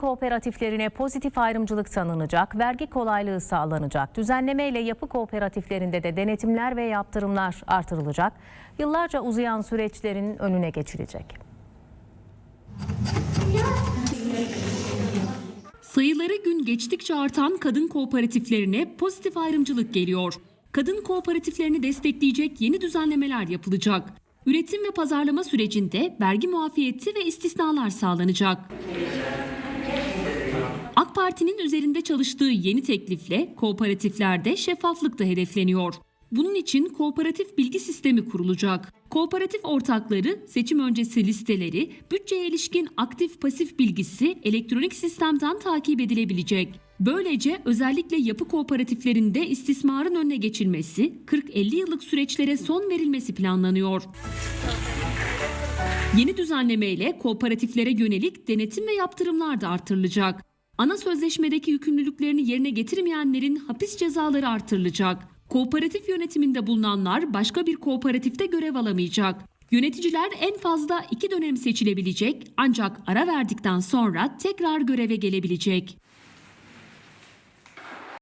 Kooperatiflerine pozitif ayrımcılık tanınacak, vergi kolaylığı sağlanacak. Düzenlemeyle yapı kooperatiflerinde de denetimler ve yaptırımlar artırılacak. Yıllarca uzayan süreçlerin önüne geçilecek. Sayıları gün geçtikçe artan kadın kooperatiflerine pozitif ayrımcılık geliyor. Kadın kooperatiflerini destekleyecek yeni düzenlemeler yapılacak. Üretim ve pazarlama sürecinde vergi muafiyeti ve istisnalar sağlanacak. AK Parti'nin üzerinde çalıştığı yeni teklifle kooperatiflerde şeffaflık da hedefleniyor. Bunun için kooperatif bilgi sistemi kurulacak. Kooperatif ortakları seçim öncesi listeleri, bütçeye ilişkin aktif pasif bilgisi elektronik sistemden takip edilebilecek. Böylece özellikle yapı kooperatiflerinde istismarın önüne geçilmesi, 40-50 yıllık süreçlere son verilmesi planlanıyor. Yeni düzenlemeyle kooperatiflere yönelik denetim ve yaptırımlar da artırılacak. Ana sözleşmedeki yükümlülüklerini yerine getirmeyenlerin hapis cezaları artırılacak. Kooperatif yönetiminde bulunanlar başka bir kooperatifte görev alamayacak. Yöneticiler en fazla iki dönem seçilebilecek ancak ara verdikten sonra tekrar göreve gelebilecek.